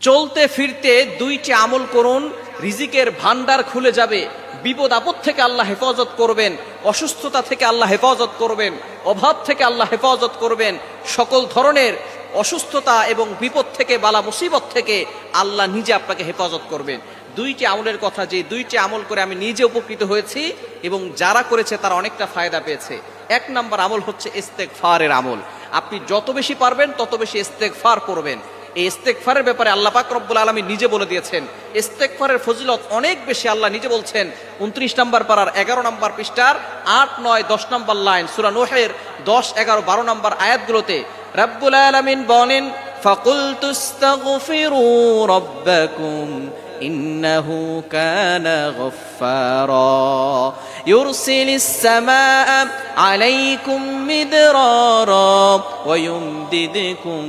চলতে ফিরতে দুইটি আমল করুন, রিজিকের ভান্ডার খুলে যাবে, বিপদ আপদ থেকে আল্লাহ হেফাজত করবেন, অসুস্থতা থেকে আল্লাহ হেফাজত করবেন, অভাব থেকে আল্লাহ হেফাজত করবেন, সকল ধরনের অসুস্থতা এবং বিপদ থেকে, বালা মুসিবত থেকে আল্লাহ নিজে আপনাকে হেফাজত করবেন। দুইটি আমলের কথা, যে দুইটি আমল করে আমি নিজে উপকৃত হয়েছি এবং যারা করেছে তারা অনেকটা ফায়দা পেয়েছে। এক নম্বর আমল হচ্ছে ইস্তেকফারের আমল। আপনি যত বেশি পারবেন, তত বেশি ইস্তেকফার করবেন। এই ইস্তেকফারের ব্যাপারে আল্লাহ পাক রব্বুল আলমী নিজে বলে দিয়েছেন ইস্তেকফারের ফজিলত অনেক বেশি আল্লাহ নিজে বলছেন উনত্রিশ নম্বর পাড়ার এগারো নম্বর পৃষ্ঠার আট নয় দশ নম্বর লাইন সুরা নোহের দশ এগারো বারো নম্বর আয়াতগুলোতে রব্বুল আলমিন বলেন فقلت استغفروا ربكم إنه كان غفارا يرسل السماء عليكم مدرارا ويمددكم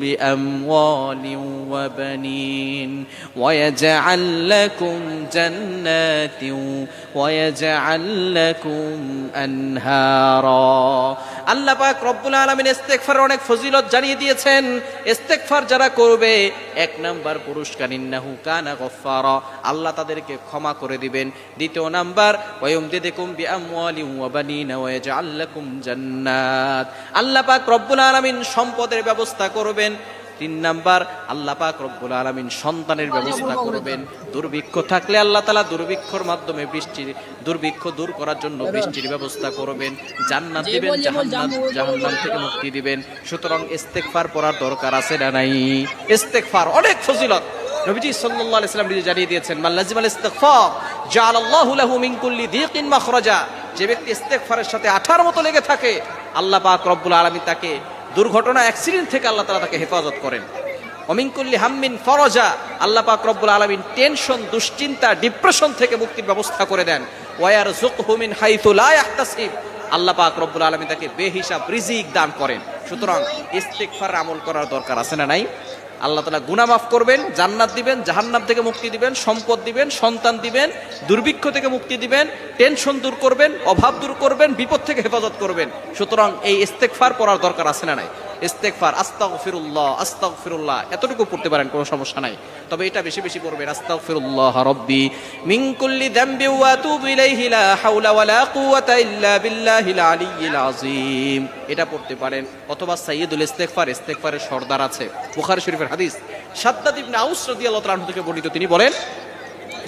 بأموال وبنين ويجعل لكم جنات ويجعل لكم أنهارا আল্লাহ পাক রব্বুল আলমিন ইস্তেকফার অনেক ফজিলত জানিয়ে দিয়েছেন ইস্তেকফার যারা করবে এক নাম্বার পুরস্কার ইন্নাহু কানা গফফারা আল্লাহ তাদেরকে ক্ষমা করে দিবেন। দ্বিতীয় নাম্বার ওয়ায়ুম দিদিকুম ইয়াজআল জান্নাত। আল্লাহ পাক রব্বুল আলামিন সম্পদের ব্যবস্থা করবেন। তিন নাম্বার আল্লাহ পাক রব্বুল আলামিন সন্তানের ব্যবস্থা করবেন। দুর্ভিক্ষ থাকলে আল্লাহ তাআলা দুর্ভিক্ষর মাধ্যমে বৃষ্টির দুর্ভিক্ষ দূর করার জন্য বৃষ্টির ব্যবস্থা করবেন। জান্নাত দিবেন জাহান্নাম জাহান্নাম থেকে মুক্তি দিবেন। সুতরাং ইস্তেগফার পড়ার দরকার আছে না নাই? ইস্তেগফার অনেক ফজিলত। নবীজি সাল্লাল্লাহু আলাইহি সাল্লাম নিজে জানিয়ে দিয়েছেন মাল্লাজিম আল ইস্তিগফার, জাআলাল্লাহু লাহু মিন কুল্লি দিকিন মাখরাজা যে ব্যক্তি ইস্তেগফারের সাথে আঠার মতো লেগে থাকে, আল্লাহ পাক রব্বুল আলামিন তাকে দুর্ঘটনা, অ্যাক্সিডেন্ট থেকে আল্লাহ তাআলা তাকে হেফাজত করেন। অমিনকুল্লি হাম্মিন ফরজা আল্লাহ পাক রব্বুল আলামিন টেনশন, দুশ্চিন্তা, ডিপ্রেশন থেকে মুক্তির ব্যবস্থা করে দেন। ওয়ার জুকহু মিন হাইথু লা ইয়াহতাসিব আল্লাহ পাক রব্বুল আলামিন তাকে বেহিসাব রিজিক দান করেন। সুতরাং ইস্তেগফার আমল করার দরকার আছে না নাই? আল্লাহ তালা গুনা মাফ করবেন, জান্নাত দিবেন, জাহান্নাম থেকে মুক্তি দিবেন, সম্পদ দিবেন, সন্তান দিবেন, দুর্ভিক্ষ থেকে মুক্তি দিবেন টেনশন দূর করবেন, অভাব দূর করবেন, বিপদ থেকে হেফাজত করবেন। সুতরাং এই ইস্তেকফার পড়ার দরকার আছে না নাই? ইস্তেকফার আস্তা ফিরুল্লাহ আস্তা ফিরুল্লাহ এতটুকু পড়তে পারেন, কোনো সমস্যা নাই। তবে এটা বেশি বেশি পড়বেন আস্তাও ফিরুল্লাহ রব্বি কুল্লি যামবি ওয়া আতুবু ইলাইহি লা হাওলা ওয়ালা কুওয়াতা ইল্লা বিল্লাহিল আলিয়্যিল আযীম। এটা পড়তে পারেন। অথবা সাইয়্যিদুল ইস্তেগফার, ইস্তেগফারের সর্দার আছে। বুখারী শরীফের হাদিস। সাদ্দাদ ইবনে আউস রাদিয়াল্লাহু তাআলা থেকে বর্ণিত, তিনি বলেন,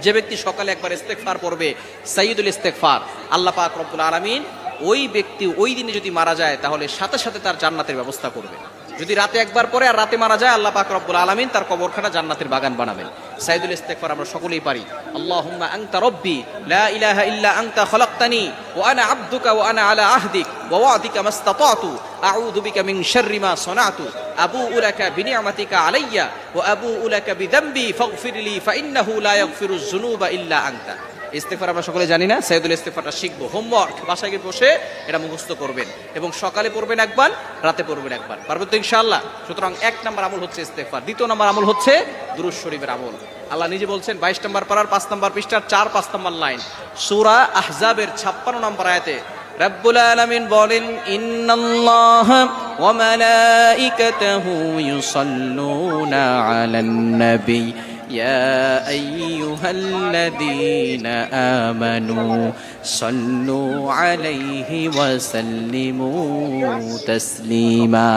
যে ব্যক্তি সকালে একবার ইস্তেগফার পড়বে, সাইয়্যিদুল ইস্তেগফার, আল্লাহ পাক রব্বুল আলামিন, ওই ব্যক্তি ওই দিনে যদি মারা যায়, তাহলে সাথে সাথে তার জান্নাতের ব্যবস্থা করবে। যদি রাতে একবার পরে আর রাতে মারা যায়, আল্লাহ পাক রব্বুল আলামিন তার কবরখানা জান্নাতের বাগান বানাবেন। সাইদুল ইস্তেগফার আমরা সকলেই পারি। আল্লাহুম্মা আনতা রব্বি, লা ইলাহা ইল্লা আনতা খলাকতানি, ওয়া আনা আবদুকা ওয়া আনা আলা আহদিক, ওয়া ওয়াদিকা মাস্তাতাতু, আউযু বিকা মিন শাররি মা সানাতু, আবুউ লাকা বিনি'মাতিকা আলাইয়া, ওয়া আবুউ লাকা বিযামবি ফাগফিরলি, ফাইন্নাহু লা ইয়াগফিরুয যুনুবা ইল্লা আনতা। ইস্তেফার আমরা সকলে জানি না, সৈয়দুল ইস্তেফারটা শিখব। হোমওয়ার্ক বাসায় গিয়ে বসে এটা মুখস্থ করবেন। এবং সকালে পড়বেন একবার, রাতে পড়বেন একবার। পারবেন তো ইনশাআল্লাহ? সুতরাং এক নম্বর আমল হচ্ছে ইস্তেফার দ্বিতীয় নম্বর আমল হচ্ছে দুরুজ শরীফের আমল। আল্লাহ নিজে বলছেন, বাইশ নম্বর পাড়ার পাঁচ নম্বর পৃষ্ঠার চার, পাঁচ নম্বর লাইন। সুরা আহজাবের ছাপ্পান্ন নম্বর আয়াতে, রব্বুল আলামিন বলেন, ইন্নাল্লাহ ওয়া মালাইকাতাহু ইউসাল্লুনা আলান নবী يا أيها الذين آمنوا صلوا عليه وسلموا تسليما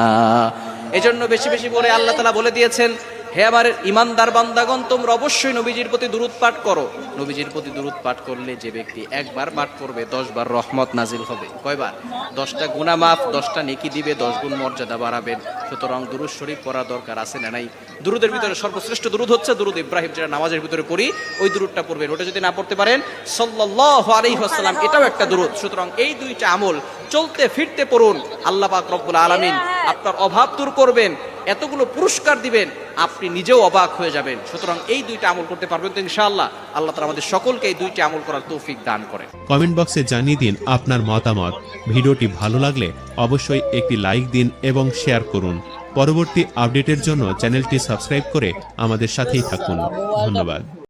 এজন্য বেশি বেশি করে আল্লাহ তালা বলে দিয়েছেন হে আমার ইমানদার বান্দাগণ, তোমরা অবশ্যই নবীজির প্রতি দূরত পাঠ করো। নবীজির প্রতি দূরত পাঠ করলে যে ব্যক্তি একবার পাঠ করবে দশ বার রহমত নাজিল হবে। কয়বার? দশটা গুণা মাফ, দশটা নেকি দিবে, দশ গুণ মর্যাদা বাড়াবেন। সুতরাং দুরুদ শরীফ পড়া দরকার আছে না নাই? দুরুদের ভিতরে সর্বশ্রেষ্ঠ দুরুদ হচ্ছে দুরুদ ইব্রাহিম যেটা নামাজের ভিতরে পড়ি, ওই দুরুদটা পড়বেন। ওটা যদি না পড়তে পারেন, সাল্লাল্লাহু আলাইহি ওয়াসাল্লাম, এটাও একটা দুরুদ। সুতরাং এই দুইটা আমল চলতে ফিরতে পড়ুন। আল্লাহ পাক রব্বুল আলামিন আপনার অভাব দূর করবেন। এতগুলো পুরস্কার দিবেন, আপনি নিজেও অবাক হয়ে যাবেন। সুতরাং এই দুইটা আমল করতে পারবেন তো ইনশাআল্লাহ। আল্লাহ তাআলা আমাদের সকলকে এই দুইটা আমল করার তৌফিক দান করেন কমেন্ট বক্সে জানিয়ে দিন আপনার মতামত। ভিডিওটি ভালো লাগলে অবশ্যই একটি লাইক দিন এবং শেয়ার করুন। পরবর্তী আপডেটের জন্য চ্যানেলটি সাবস্ক্রাইব করে আমাদের সাথেই থাকুন। ধন্যবাদ।